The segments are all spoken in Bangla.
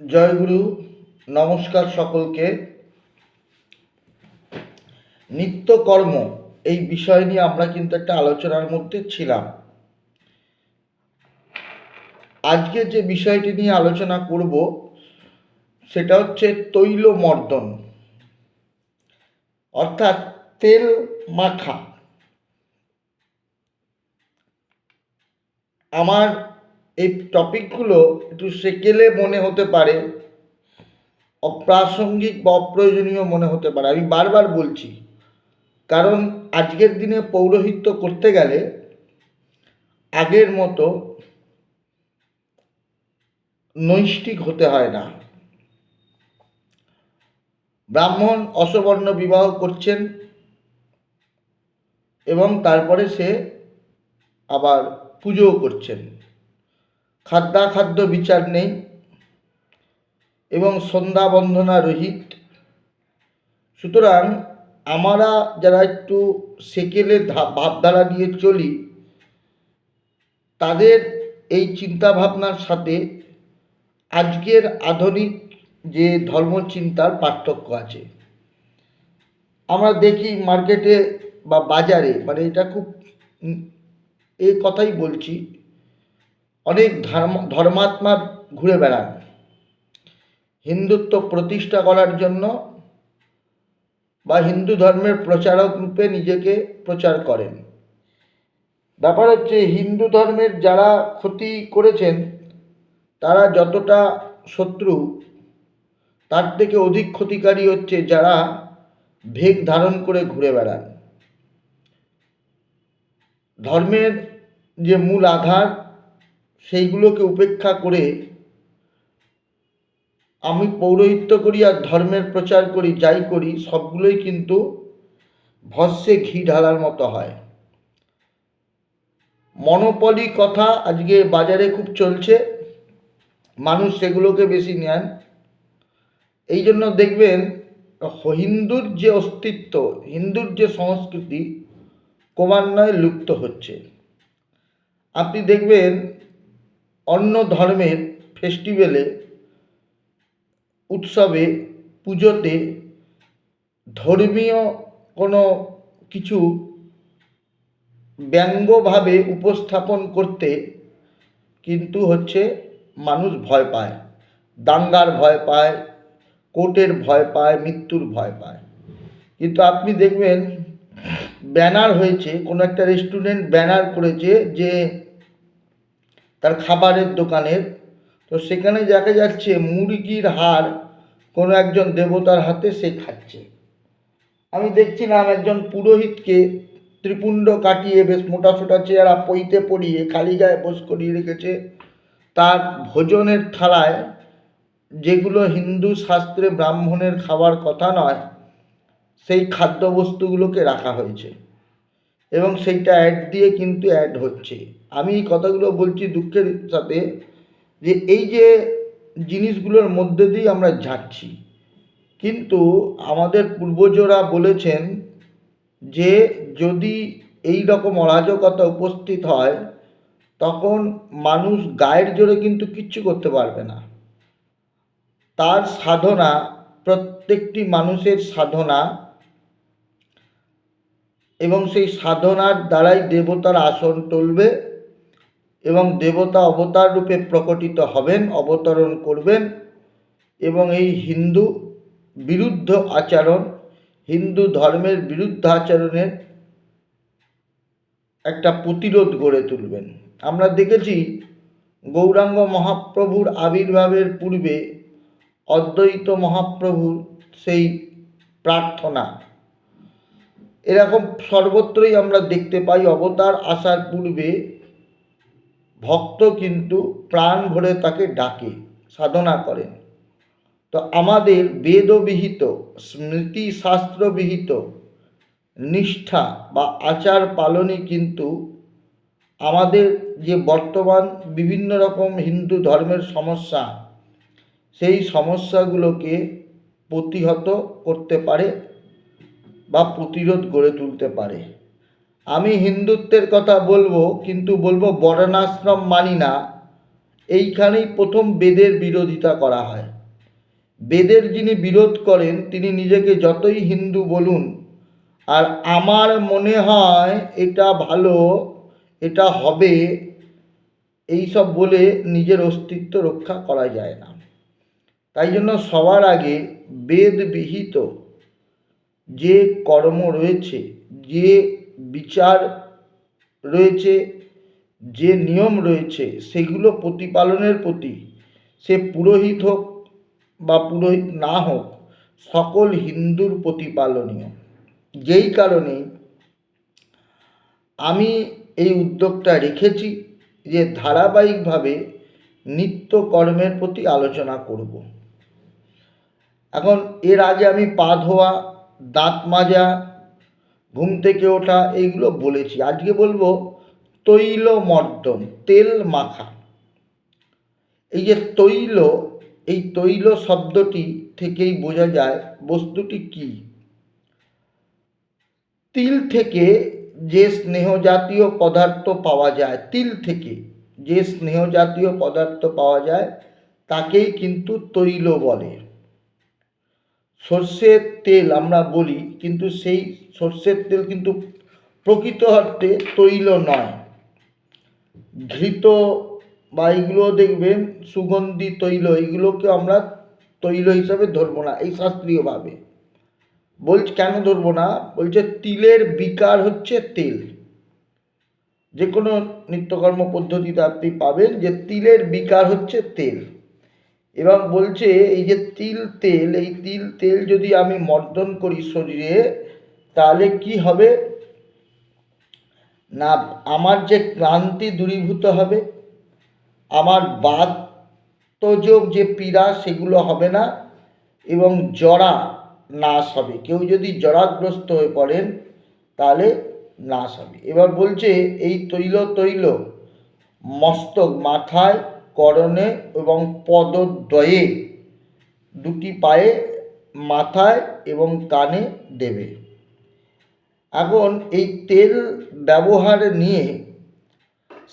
জয়গুরু নমস্কার সকলকে। নিত্যকর্ম এই বিষয় নিয়ে আমরা কিন্তু একটা আলোচনার মধ্যে ছিলাম। আজকে যে বিষয়টি নিয়ে আলোচনা করব, সেটা হচ্ছে তৈল মর্দন, অর্থাৎ তেল মাখা। আমার এই টপিকগুলো একটু সেকেলে মনে হতে পারে, অপ্রাসঙ্গিক বা অপ্রয়োজনীয় মনে হতে পারে। আমি বারবার বলছি, কারণ আজকের দিনে পৌরোহিত্য করতে গেলে আগের মতো নৈষ্ঠিক হতে হয় না। ব্রাহ্মণ অসবর্ণ বিবাহ করছেন এবং তারপরে সে আবার পুজোও করছেন। খাদ্যাখাদ্য বিচার নেই এবং সন্ধ্যা বন্দনা রহিত। সুতরাং আমরা যারা একটু সেকেলের ধা- ভাবধারা নিয়ে চলি, তাদের এই চিন্তা ভাবনার সাথে আজকের আধুনিক যে ধর্মচিন্তার পার্থক্য আছে। আমরা দেখি মার্কেটে বা বাজারে মানে এটা খুব এই কথাই বলছি ধর্ম, ধর্মাত্মা ঘুরে বেড়ান। হিন্দুত্ব প্রতিষ্ঠা করার জন্য বা হিন্দু ধর্মের প্রচারক রূপে নিজেকে প্রচার করেন। ব্যাপার হচ্ছে, হিন্দু ধর্মের যারা ক্ষতি করেছেন, তারা যতটা শত্রু, তার থেকে অধিক ক্ষতিকারী হচ্ছে যারা ভেগ ধারণ করে ঘুরে বেড়ান। ধর্মের যে মূল আধার সেইগুলোকে উপেক্ষা করে আমি পৌরোহিত্য করি আর ধর্মের প্রচার করি, যাই করি, সবগুলোই কিন্তু ভস্যে ঘি ঢালার মতো হয়। মনোপলি কথা আজকে বাজারে খুব চলছে, মানুষ সেগুলোকে বেশি নেন। এই জন্য দেখবেন, হিন্দুর যে অস্তিত্ব, হিন্দুর যে সংস্কৃতি ক্রমান্বয়ে লুপ্ত হচ্ছে। আপনি দেখবেন অন্য ধর্মের ফেস্টিভ্যালে, উৎসবে, পুজোতে ধর্মীয় কোনো কিছু ব্যঙ্গভাবে উপস্থাপন করতে কিন্তু হচ্ছে মানুষ ভয় পায়। দাঙ্গার ভয় পায়, কোর্টের ভয় পায়, মৃত্যুর ভয় পায়। কিন্তু আপনি দেখবেন, ব্যানার হয়েছে, কোনো একটা রেস্টুরেন্ট ব্যানার করেছে যে তার খাবারের দোকানের। তো সেখানে দেখা যাচ্ছে মুরগির হাড় কোনো একজন দেবতার হাতে সে খাচ্ছে। আমি দেখছিলাম একজন পুরোহিতকে ত্রিপুণ্ড কাটিয়ে বেশ মোটা ছোটা চেহারা পইতে পড়িয়ে খালি গায়ে বোস করিয়ে রেখেছে। তার ভোজনের থালায় যেগুলো হিন্দু শাস্ত্রে ব্রাহ্মণের খাবার কথা নয়, সেই খাদ্যবস্তুগুলোকে রাখা হয়েছে। এবং সেইটা অ্যাড দিয়ে কিন্তু অ্যাড হচ্ছে। আমি এই কথাগুলো বলছি দুঃখের সাথে যে এই যে জিনিসগুলোর মধ্যে দিয়ে আমরা যাচ্ছি কিন্তু আমাদের পূর্বজরা বলেছেন যে যদি এই রকম অরাজকতা উপস্থিত হয়, তখন মানুষ গায়ের জোরে কিন্তু কিচ্ছু করতে পারবে না। তার সাধনা, প্রত্যেকটি মানুষের সাধনা এবং সেই সাধনার দ্বারাই দেবতার আসন টলবে এবং দেবতা অবতার রূপে প্রকটিত হবেন, অবতরণ করবেন এবং এই হিন্দু বিরুদ্ধ আচরণ, হিন্দু ধর্মের বিরুদ্ধ আচরণের একটা প্রতিরোধ গড়ে তুলবেন। আমরা দেখেছি গৌরাঙ্গ মহাপ্রভুর আবির্ভাবের পূর্বে অদ্বৈত মহাপ্রভুর সেই প্রার্থনা। এরকম সর্বত্রই আমরা দেখতে পাই, অবতার আসার পূর্বে ভক্ত কিন্তু প্রাণ ভরে তাকে ডাকে, সাধনা করেন। তো আমাদের বেদবিহিত, স্মৃতিশাস্ত্রবিহিত নিষ্ঠা বা আচার পালনে কিন্তু আমাদের যে বর্তমান বিভিন্ন রকম হিন্দু ধর্মের সমস্যা, সেই সমস্যাগুলোকে প্রতিহত করতে পারে বা প্রতিরোধ গড়ে তুলতে পারে। আমি হিন্দুত্বের কথা বলব, কিন্তু বলব বর্ণাশ্রম মানি না। এইখানেই প্রথম বেদের বিরোধিতা করা হয়। বেদের যিনি বিরোধ করেন, তিনি নিজেকে যতই হিন্দু বলুন, আর আমার মনে হয় এটা ভালো, এটা হবে এই সব বলে নিজের অস্তিত্ব রক্ষা করা যায় না। তাই জন্য সবার আগে বেদবিহিত যে কর্ম রয়েছে, যে বিচার রয়েছে, যে নিয়ম রয়েছে, সেগুলো প্রতিপালনের প্রতি সে পুরোহিত হোক বা পুরোহিত না হোক, সকল হিন্দুর প্রতিপালনীয়। যেই কারণে আমি এই উদ্যোগটা রেখেছি যে ধারাবাহিকভাবে নিত্য কর্মের প্রতি আলোচনা করব। এখন এর আগে আমি পা ধোয়া, দাঁত মাজা ঘুম থেকে ওঠা, এইগুলো বলেছি। আজকে বলব তৈল মর্দন তেল মাখা। এই যে তৈল, এই তৈল শব্দটি থেকেই বোঝা যায় বস্তুটি কি। তিল থেকে যে স্নেহ জাতীয় পদার্থ পাওয়া যায়, তিল থেকে যে স্নেহ জাতীয় পদার্থ পাওয়া যায়, তাকেই কিন্তু তৈল বলে। সর্ষের তেল আমরা বলি, কিন্তু সেই সর্ষের তেল কিন্তু প্রকৃত অর্থে তৈল নয়। ঘৃত বা এইগুলো দেখবেন সুগন্ধি তৈল এইগুলোকে আমরা তৈল হিসাবে ধরবো না, এই শাস্ত্রীয়ভাবে। বলছে কেন ধরবো না? বলছে তিলের বিকার হচ্ছে তেল। যে কোনো নিত্যকর্ম পদ্ধতিতে আপনি পাবেন যে তিলের বিকার হচ্ছে তেল। এবং বলছে, এই যে তিল তেল, এই তিল তেল যদি আমি মর্দন করি শরীরে, তাহলে কি হবে? না, আমার যে ক্লান্তি দূরীভূত হবে, আমার বাতযোগ যে পীড়া, সেগুলো হবে না এবং জরা নাশ হবে। কেউ যদি জরাগ্রস্ত হয়ে পড়েন, তাহলে নাশ হবে। এবার বলছে, এই তৈল তৈল, মস্তক মাথায় করণে এবং পদদ্বয়ে দুটি পায়ে মাথায় এবং কানে দেবে। এখন এই তেল ব্যবহার নিয়ে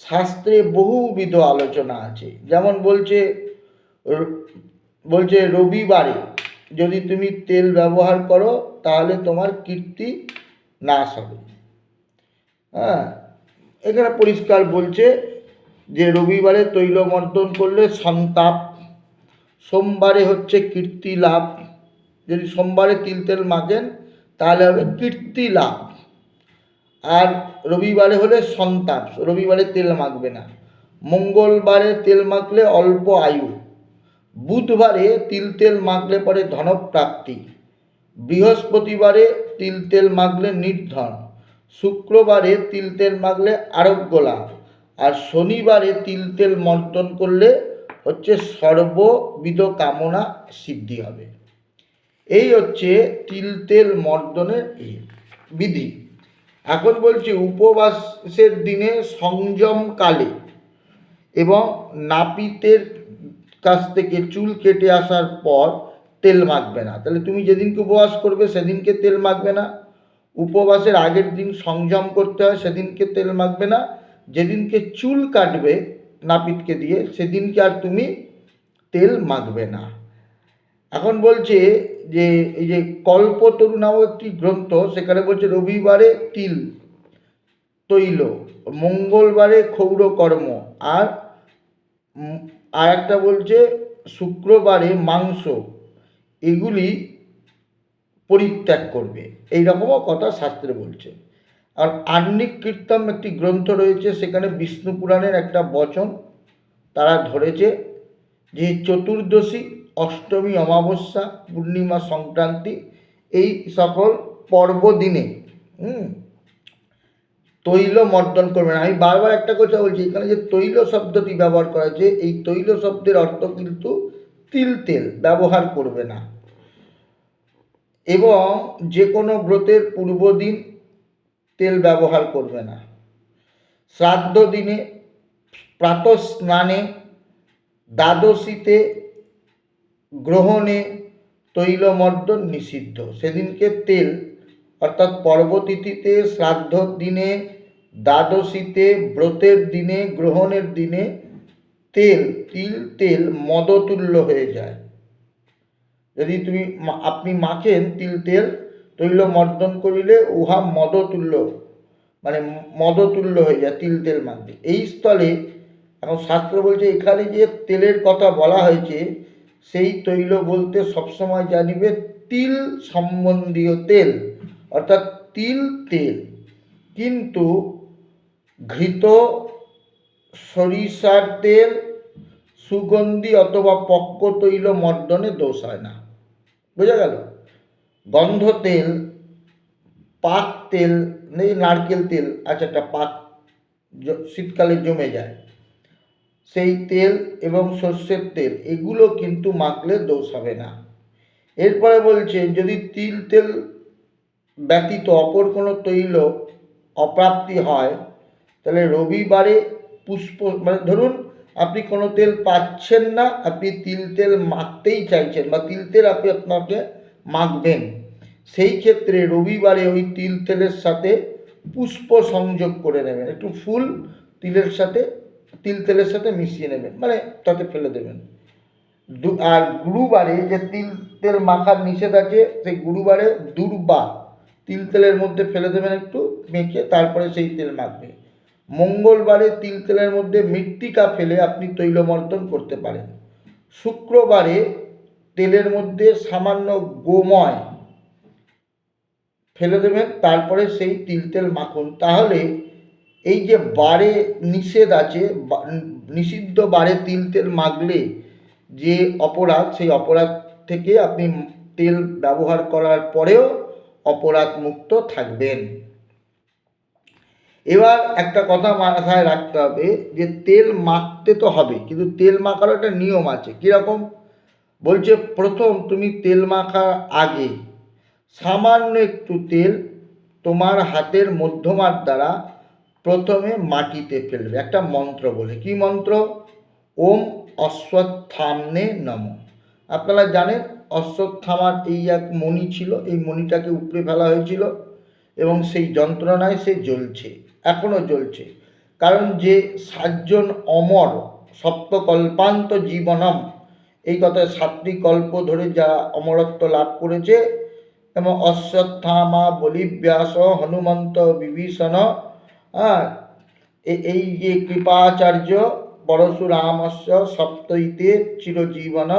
শাস্ত্রে বহুবিধ আলোচনা আছে। যেমন বলছে বলছে রবিবারে যদি তুমি তেল ব্যবহার করো, তাহলে তোমার কীর্তি নাশ হবে। হ্যাঁ এখানে পরিষ্কার বলছে যে রবিবারে তৈলমর্দন করলে সন্তাপ, সোমবারে হচ্ছে কীর্তি লাভ যদি সোমবারে তিল তেল মাখেন, তাহলে হবে কীর্তি লাভ আর রবিবারে হলে সন্তাপ, রবিবারে তেল মাখবে না। মঙ্গলবারে তেল মাখলে অল্প আয়ু। বুধবারে তিল তেল মাখলে পরে ধনপ্রাপ্তি। বৃহস্পতিবারে তিল তেল মাখলে নির্ধন। শুক্রবারে তিল তেল মাখলে আরোগ্য লাভ। আর শনিবারে তিল তেল মর্দন করলে হচ্ছে সর্ববিধ কামনা সিদ্ধি হবে। এই হচ্ছে তিল তেল মর্দনের বিধি। এখন বলছি উপবাসের দিনে সংযমকালে এবং নাপিতের কাছ থেকে চুল কেটে আসার পর তেল মাখবে না। তাহলে তুমি যেদিনকে উপবাস করবে সেদিনকে তেল মাখবে না। উপবাসের আগের দিন সংযম করতে হয় সেদিনকে তেল মাখবে না। যেদিনকে চুল কাটবে নাপিতকে দিয়ে, সেদিনকে আর তুমি তেল মাখবে না। এখন বলছে যে, এই যে কল্পতরু নামক একটি গ্রন্থ, সেখানে বলছে রবিবারে তিল, তৈল, মঙ্গলবারে ক্ষৌর কর্ম, আর আর একটা বলছে শুক্রবারে মাংস, এগুলি পরিত্যাগ করবে। এই রকমও কথা শাস্ত্রে বলছে। আর আর্নিক কীর্তন একটি গ্রন্থ রয়েছে, সেখানে বিষ্ণু পুরাণের একটা বচন তারা ধরেছে যে চতুর্দশী, অষ্টমী, অমাবস্যা, পূর্ণিমা সংক্রান্তি, এই সকল পর্বদিনে, হুম তৈল মর্দন করবে না। আমি বারবার একটা কথা বলছি, এখানে যে তৈল শব্দটি ব্যবহার করা হয়েছে, এই তৈল শব্দের অর্থ কিন্তু তিল তেল, ব্যবহার করবে না। এবং যে কোনো ব্রতের পূর্বদিন তেল ব্যবহার করবে না। শ্রাদ্ধ দিনে প্রাতঃ স্নানে দ্বাদশীতে গ্রহণে তৈলমর্দন নিষিদ্ধ। সেদিনকে তেল, অর্থাৎ পর্বতিথিতে শ্রাদ্ধর দিনে, দ্বাদশীতে, ব্রতের দিনে, গ্রহণের দিনে তেল, তিল, তেল মদতুল্য হয়ে যায়। যদি তুমি আপনি মাখেন তিল তেল তৈল মর্দন করিলে উহা মদতুল্য মানে মদতুল্য হয়ে যায়, তিল তেল মাখলে এই স্থলে এখন শাস্ত্র বলছে, এখানে যে তেলের কথা বলা হয়েছে, সেই তৈল বলতে সবসময় জানিবে তিল সম্বন্ধীয় তেল, অর্থাৎ তিল তেল। কিন্তু ঘৃত সরিষার তেল, সুগন্ধি অথবা পক্ক তৈল মর্দনে দোষ হয় না। বোঝা গেল? গন্ধ তেল, পাক তেল, নেই নারকেল তেল আচ্ছা একটা পাক শীতকালে জমে যায়। সেই তেল এবং সর্ষের তেল, এগুলো কিন্তু মাখলে দোষ হবে না। এরপরে বলছে, যদি তিল তেল ব্যতীত অপর কোনো তৈল অপ্রাপ্তি হয়, তাহলে রবিবারে পুষ্প মানে ধরুন আপনি কোনো তেল পাচ্ছেন না, আপনি তিল তেল মাখতেই চাইছেন বা তিল তেল আপনি আপনাকে মাখবেন। সেই ক্ষেত্রে রবিবারে ওই তিল তেলের সাথে পুষ্প সংযোগ করে নেবেন। একটু ফুল তিলের সাথে, তিল তেলের সাথে মিশিয়ে নেবেন মানে তাতে ফেলে দেবেন। আর গুরুবারে যে তিল তেল মাখার নিষেধ আছে, সেই গুরুবারে দুর্বা তিল তেলের মধ্যে ফেলে দেবেন একটু, মেখে তারপরে সেই তেল মাখবে মঙ্গলবারে তিল তেলের মধ্যে মৃত্তিকা ফেলে আপনি তৈলমর্দন করতে পারেন। শুক্রবারে তেলের মধ্যে সামান্য গোময় ফেলে দেবেন, তারপরে সেই তিল তেল মাখুন। তাহলে এই যে বারে নিষেধ আছে নিষিদ্ধ বারে তিল তেল মাখলে যে অপরাধ, সেই অপরাধ থেকে আপনি তেল ব্যবহার করার পরেও অপরাধ মুক্ত থাকবেন। এবার একটা কথা মাথায় রাখতে হবে যে তেল মাখতে তো হবে, কিন্তু তেল মাখার একটা নিয়ম আছে। কীরকম? বলছে, প্রথম তুমি তেল মাখার আগে। সামান্য একটু তেল তোমার হাতের মধ্যমার দ্বারা প্রথমে মাটিতে ফেলবে। একটা মন্ত্র বলে। কি মন্ত্র? ওম অশ্বত্থামনে নম। আপনারা জানেন, অশ্বত্থামার এই এক মণি ছিল, এই মণিটাকে উপড়ে ফেলা হয়েছিল এবং সেই যন্ত্রণায় সে জ্বলছে এখনও জ্বলছে। কারণ যে সাতজন অমর সপ্তকল্পান্ত জীবনম এই কথায় সাতটি কল্প ধরে যারা অমরত্ব লাভ করেছে। এবং অশ্বত্থামা, বলিব্যাস, হনুমন্ত, বিভীষণ হ্যাঁ এই যে কৃপাচার্য, পরশুরামস্য, সপ্তইতে চিরজীবন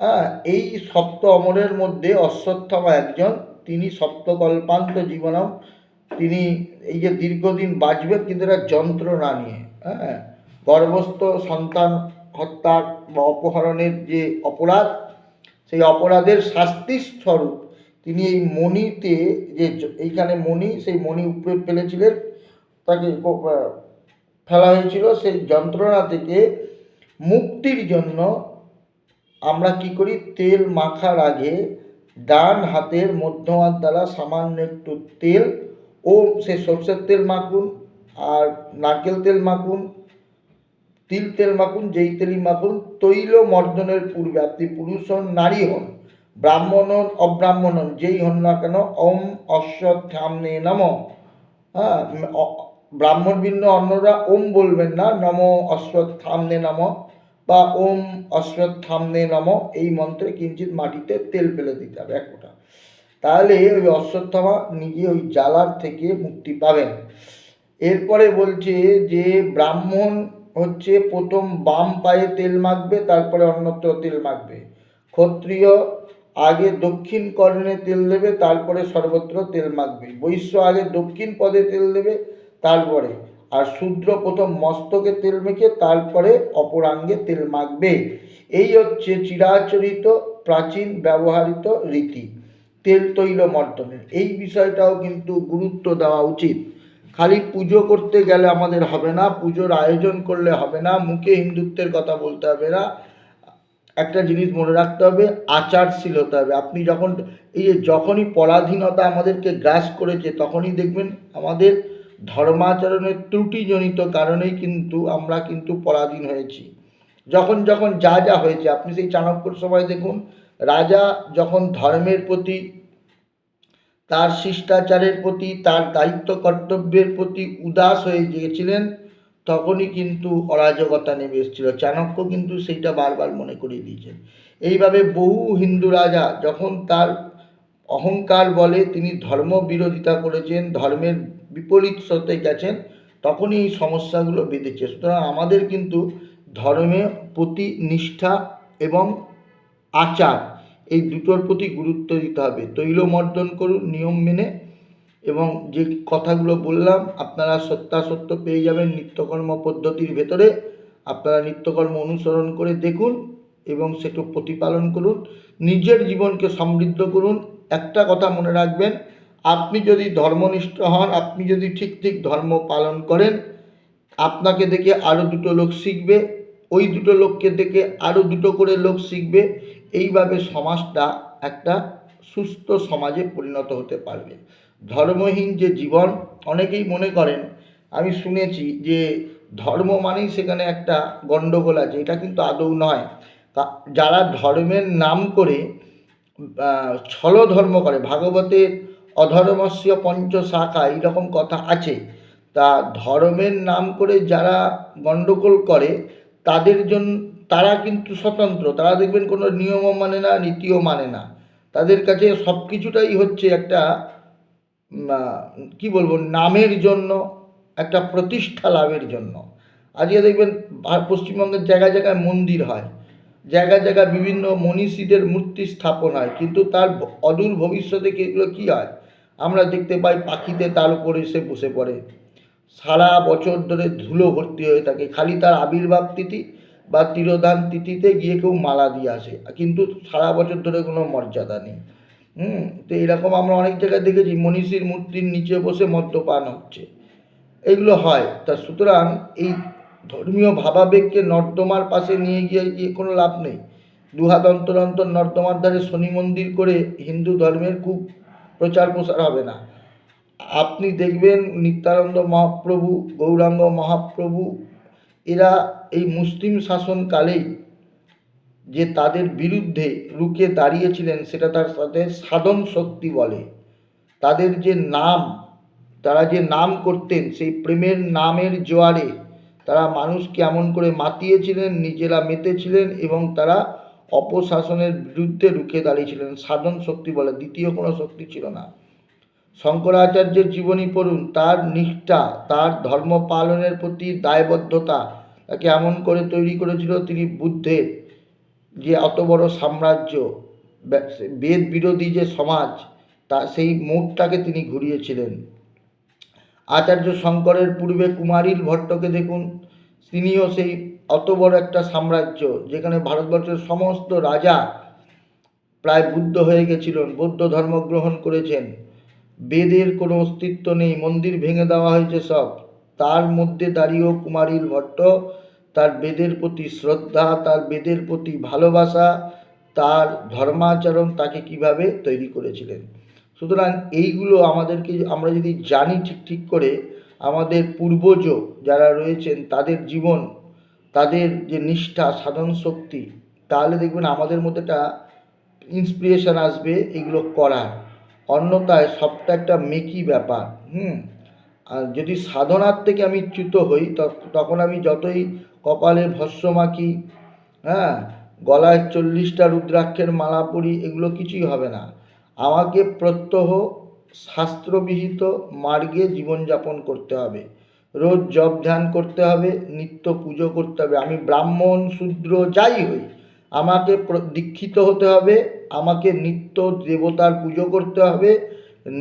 হ্যাঁ এই সপ্ত অমরের মধ্যে অশ্বত্থামা একজন। তিনি সপ্তকল্পান্ত জীবনম। তিনি এই যে দীর্ঘদিন বাঁচবেন, কিন্তু এটা যন্ত্রণা নিয়ে হ্যাঁ গর্ভস্থ সন্তান হত্যার বা অপহরণের যে অপরাধ, সেই অপরাধের শাস্তি স্বরূপ তিনি এই মণিতে যে এইখানে মণি, সেই মণি উপরে ফেলেছিলেন, তাকে ফেলা হয়েছিল। সেই যন্ত্রণা থেকে মুক্তির জন্য আমরা কি করি? তেল মাখার আগে ডান হাতের মধ্যমার দ্বারা সামান্য একটু তেল ও সে সর্ষের তেল মাখুন আর নারকেল তেল মাখুন তিল তেল মাখুন, যেই তেলই মাখুন, তৈল মর্দনের পূর্বে আপনি পুরুষ হন, নারী হন, ব্রাহ্মণ হন, অব্রাহ্মণ হন, যেই হন না কেন, ওম অশ্বত্থামনে নম। হ্যাঁ ব্রাহ্মণ ভিন্ন অন্যরা ওম বলবেন না, নম অশ্বত্থামনে নম বা ওম অশ্বত্থামনে নম, এই মন্ত্রে কিঞ্চিত মাটিতে তেল ফেলে দিতে হবে, এক ফোঁটা। তাহলে ওই অশ্বত্থামা নিজে ওই জ্বালার থেকে মুক্তি পাবেন। এরপরে বলছে যে ব্রাহ্মণ হচ্ছে প্রথম বাম পায়ে তেল মাখবে, তারপরে অন্যত্র তেল মাখবে। ক্ষত্রিয় আগে দক্ষিণ কর্ণে তেল দেবে, তারপরে সর্বত্র তেল মাখবে। বৈশ্য আগে দক্ষিণ পদে তেল দেবে, তারপরে। আর শূদ্র প্রথম মস্তকে তেল মেখে, তারপরে অপরাঙ্গে তেল মাখবে। এই হচ্ছে চিরাচরিত, প্রাচীন ব্যবহৃত রীতি। তেল তৈল মর্দনের এই বিষয়টাও কিন্তু গুরুত্ব দেওয়া উচিত। খালি পুজো করতে গেলে আমাদের হবে না, পুজোর আয়োজন করলে হবে না, মুখে হিন্দুত্বের কথা বলতে হবে না। একটা জিনিস মনে রাখতে হবে আচারশীল হতে হবে। আপনি যখন, এই যে যখনই পরাধীনতা আমাদেরকে গ্রাস করেছে, তখনই দেখবেন আমাদের ধর্মাচরণের ত্রুটিজনিত কারণেই কিন্তু আমরা কিন্তু পরাধীন হয়েছি। যখন যখন যা যা হয়েছে, আপনি সেই চাণক্যর সময় দেখুন, রাজা যখন ধর্মের প্রতি তার শিষ্টাচারের প্রতি, তার দায়িত্ব কর্তব্যের প্রতি উদাস হয়ে গিয়েছিলেন, তখনই কিন্তু অরাজকতা নেমে এসেছিল। চাণক্য কিন্তু সেইটা বারবার মনে করিয়ে দিয়েছেন। এইভাবে বহু হিন্দু রাজা যখন তার অহংকার বলে তিনি ধর্ম বিরোধিতা করেছেন, ধর্মের বিপরীত স্রোতে গেছেন, তখনই এই সমস্যাগুলো বেঁধেছে। সুতরাং আমাদের কিন্তু ধর্মে প্রতি নিষ্ঠা এবং আচার এই দুটোর প্রতি গুরুত্ব দিতে হবে। তৈলমর্দন করুন, নিয়ম মেনে এবং যে কথাগুলো বললাম, আপনারা সত্যাসত্য পেয়ে যাবেন নিত্যকর্ম পদ্ধতির ভেতরে। আপনারা নিত্যকর্ম অনুসরণ করে দেখুন এবং সেটু প্রতিপালন করুন। নিজের জীবনকে সমৃদ্ধ করুন। একটা কথা মনে রাখবেন, আপনি যদি ধর্মনিষ্ঠ হন, আপনি যদি ঠিক ঠিক ধর্ম পালন করেন, আপনাকে দেখে আরও দুটো লোক শিখবে, ওই দুটো লোককে দেখে আরও দুটো করে লোক শিখবে এইভাবে সমাজটা একটা সুস্থ সমাজে পরিণত হতে পারবে। ধর্মহীন যে জীবন, অনেকেই মনে করেন, আমি শুনেছি যে ধর্ম মানেই সেখানে একটা গণ্ডগোল আছে, এটা কিন্তু আদৌ নয়। যারা ধর্মের নাম করে ছল ধর্ম করে, ভাগবতের অধর্মস্য পঞ্চ শাখা এইরকম কথা আছে, তা ধর্মের নাম করে যারা গণ্ডগোল করে, তাদের জন্য তারা কিন্তু স্বতন্ত্র, তারা দেখবেন কোনো নিয়মও মানে না, নীতিও মানে না। তাদের কাছে সব কিছুটাই হচ্ছে একটা কি বলব, নামের জন্য, একটা প্রতিষ্ঠা লাভের জন্য। আজকে দেখবেন পশ্চিমবঙ্গের জায়গায় জায়গায় মন্দির হয়, জায়গায় জায়গায় বিভিন্ন মনীষীদের মূর্তি স্থাপন হয়, কিন্তু তার অদূর ভবিষ্যতে এগুলো কী হয়? আমরা দেখতে পাই পাখিতে তার উপরে এসে বসে পড়ে। সারা বছর ধরে ধুলো ভর্তি হয়ে থাকে, খালি তার আবির্ভাব তিথি বা তিরোধান তিথিতে গিয়ে কেউ মালা দিয়ে আসে। কিন্তু সারা বছর ধরে কোনো মর্যাদা নেই। হুম? তো এরকম আমরা অনেক জায়গায় দেখেছি, মনীষীর মূর্তির নিচে বসে মদ্যপান হচ্ছে। এগুলো হয়। তা সুতরাং এই ধর্মীয় ভাবাবেগকে নর্দমার পাশে নিয়ে গিয়ে গিয়ে কোনো লাভ নেই। দুহাত অন্তর অন্তর নর্দমার ধারে শনি মন্দির করে হিন্দু ধর্মের খুব প্রচার প্রসার হবে না। আপনি দেখবেন নিত্যানন্দ মহাপ্রভু, গৌরাঙ্গ মহাপ্রভু এরা এই মুসলিম শাসনকালেই যে তাদের বিরুদ্ধে রুখে দাঁড়িয়েছিলেন, সেটা তার সাথে সাধন শক্তি বলে। তাদের যে নাম, তারা যে নাম করতেন, সেই প্রেমের নামের জোয়ারে তারা মানুষকে এমন করে মাতিয়েছিলেন, নিজেরা মেতেছিলেন এবং তারা অপশাসনের বিরুদ্ধে রুখে দাঁড়িয়েছিলেন। সাধন শক্তি বলে, দ্বিতীয় কোনো শক্তি ছিল না। শঙ্করাচার্যের জীবনী পড়ুন, তার নিষ্ঠা, তার ধর্ম পালনের প্রতি দায়বদ্ধতা, তাকে এমন করে তৈরি করেছিল তিনি বুদ্ধের যে অত বড় সাম্রাজ্য বেদ বিরোধী যে সমাজ, তা, সেই মোড়টাকে তিনি ঘুরিয়েছিলেন। আচার্য শঙ্করের পূর্বে কুমারিল ভট্টকে দেখুন, তিনিও সেই অত বড় একটা সাম্রাজ্য, যেখানে ভারতবর্ষের সমস্ত রাজা প্রায় বুদ্ধ হয়ে গেছিলেন, বৌদ্ধ ধর্ম গ্রহণ করেছেন। বেদের কোনো অস্তিত্ব নেই, মন্দির ভেঙে দেওয়া হয়েছে সব। তার মধ্যে দাঁড়িয়েও কুমারিল ভট্ট, তার বেদের প্রতি শ্রদ্ধা, তার বেদের প্রতি ভালোবাসা, তার ধর্মাচরণ তাকে কীভাবে তৈরি করেছিলেন। সুতরাং এইগুলো আমাদেরকে আমরা যদি জানি ঠিক ঠিক করে, আমাদের পূর্বজ যারা রয়েছেন, তাদের জীবন, তাদের যে নিষ্ঠা, সাধন শক্তি, তাহলে দেখবেন আমাদের মধ্যে একটা ইন্সপিরেশন আসবে এগুলো করার। অন্যথায় সবটা একটা মেকি ব্যাপার, হুম? আর যদি সাধনার থেকে আমি চ্যুত হই তখন আমি যতই কপালে ভস্য মাখি হ্যাঁ? গলায় চল্লিশটা রুদ্রাক্ষের মালা পরি, এগুলো কিছুই হবে না। আমাকে প্রত্যহ শাস্ত্রবিহিত মার্গে জীবনযাপন করতে হবে। রোজ জপ ধ্যান করতে হবে, নিত্য পুজো করতে হবে। আমি ব্রাহ্মণ, শূদ্র, যাই হই, আমাকে দীক্ষিত হতে হবে আমাকে নিত্য দেবতার পুজো করতে হবে,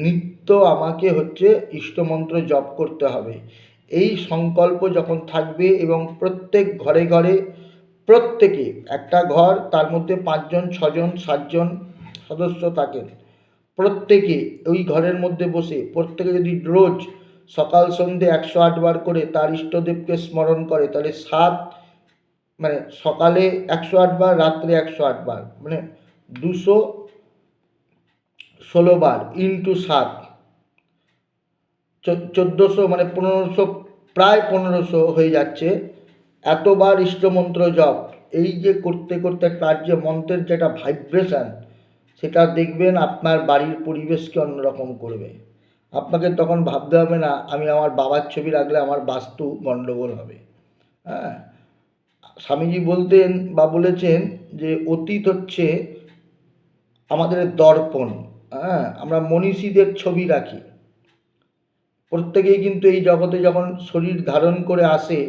নিত্য আমাকে হচ্ছে ইষ্টমন্ত্র জপ করতে হবে। এই সংকল্প যখন থাকবে এবং প্রত্যেক ঘরে ঘরে প্রত্যেকে, একটা ঘর, তার মধ্যে পাঁচজন, ছজন, সাতজন সদস্য থাকেন, প্রত্যেকে ওই ঘরের মধ্যে বসে, প্রত্যেকে যদি রোজ সকাল সন্ধে একশো আটবার করে তার ইষ্টদেবকে স্মরণ করে, তাহলে সাত মানে সকালে একশো আটবার রাত্রে একশো আটবার মানে দুশো ষোলো বার ইন্টু সাত। চোদ্দোশো মানে পনেরোশো, প্রায় পনেরোশো হয়ে যাচ্ছে। এতবার ইষ্টমন্ত্র জপ। এই যে করতে করতে তার যে মন্ত্রের যেটা ভাইব্রেশন সেটা দেখবেন আপনার বাড়ির পরিবেশকে অন্যরকম করবে। আপনাকে তখন ভাবতে হবে না, আমি আমার বাবার ছবি রাখলে আমার বাস্তু গণ্ডগোল হবে। হ্যাঁ? স্বামীজি বলতেন বা বলেছেন যে অতীত হচ্ছে আমাদের দর্পণ হ্যাঁ? আমরা মনীষীদের ছবি রাখি। প্রত্যেকেই কিন্তু এই জগতে যখন শরীর ধারণ করে আসে,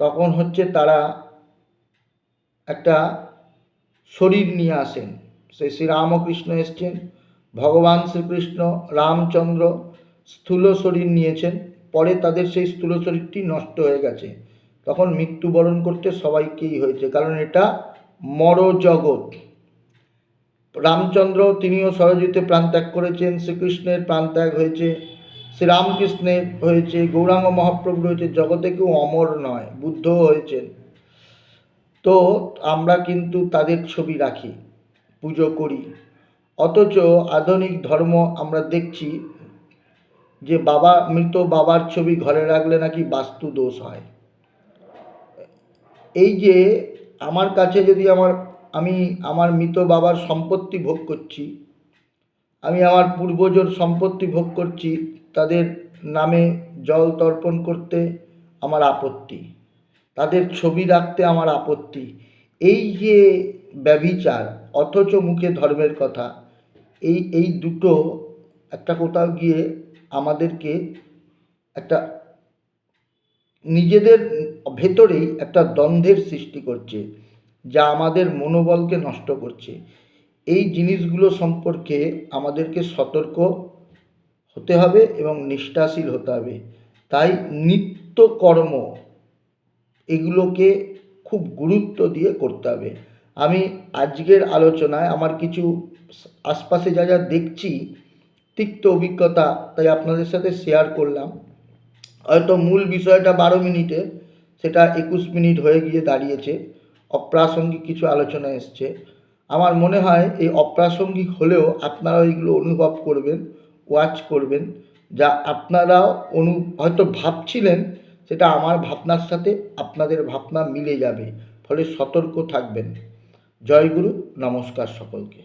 তখন হচ্ছে তারা একটা শরীর নিয়ে আসেন। সে শ্রীরামকৃষ্ণ এসছেন, ভগবান শ্রীকৃষ্ণ, রামচন্দ্র স্থূল শরীর নিয়েছেন, পরে তাদের সেই স্থূল শরীরটি নষ্ট হয়ে গেছে। তখন মৃত্যুবরণ করতে সবাইকেই হয়েছে, কারণ এটা মরজগৎ। রামচন্দ্র, তিনিও সরজিতে প্রাণত্যাগ করেছেন, শ্রীকৃষ্ণের প্রাণত্যাগ হয়েছে, শ্রীরামকৃষ্ণের হয়েছে, গৌরাঙ্গ মহাপ্রভুর হয়েছে, জগতে কেউ অমর নয়, বুদ্ধও হয়েছেন। তো আমরা কিন্তু তাদের ছবি রাখি, পুজো করি। অথচ আধুনিক ধর্ম আমরা দেখছি যে বাবা, মৃত বাবার ছবি ঘরে রাখলে নাকি বাস্তু দোষ হয়। এই যে আমার কাছে যদি আমার আমি আমার মৃত বাবার সম্পত্তি ভোগ করছি। আমি আমার পূর্বজর সম্পত্তি ভোগ করছি। তাদের নামে জল তর্পণ করতে আমার আপত্তি। তাদের ছবি রাখতে আমার আপত্তি। এই যে ব্যভিচার, অথচ মুখে ধর্মের কথা, এই এই দুটো একটা কোথাও গিয়ে আমাদেরকে একটা নিজেদের ভেতরেই একটা দ্বন্দ্বের সৃষ্টি করছে। যা আমাদের মনোবলকে নষ্ট করছে। এই জিনিসগুলো সম্পর্কে আমাদেরকে সতর্ক হতে হবে এবং নিষ্ঠাশীল হতে হবে। তাই নিত্য কর্ম এগুলোকে খুব গুরুত্ব দিয়ে করতে হবে। আমি আজকের আলোচনায় আমার কিছু আশপাশে যা যা দেখছি, তিক্ত অভিজ্ঞতা তাই আপনাদের সাথে শেয়ার করলাম। হয়তো মূল বিষয়টা বারো মিনিটে, সেটা একুশ মিনিট হয়ে গিয়ে দাঁড়িয়েছে। অপ্রাসঙ্গিক কিছু আলোচনা এসছে। আমার মনে হয় এই অপ্রাসঙ্গিক হলেও আপনারা এইগুলো অনুভব করবেন ওয়াচ করবেন, যা আপনারাও অনু, হয়তো ভাবছিলেন সেটা আমার ভাবনার সাথে আপনাদের ভাবনা মিলে যাবে, ফলে সতর্ক থাকবেন। জয়গুরু নমস্কার সকলকে।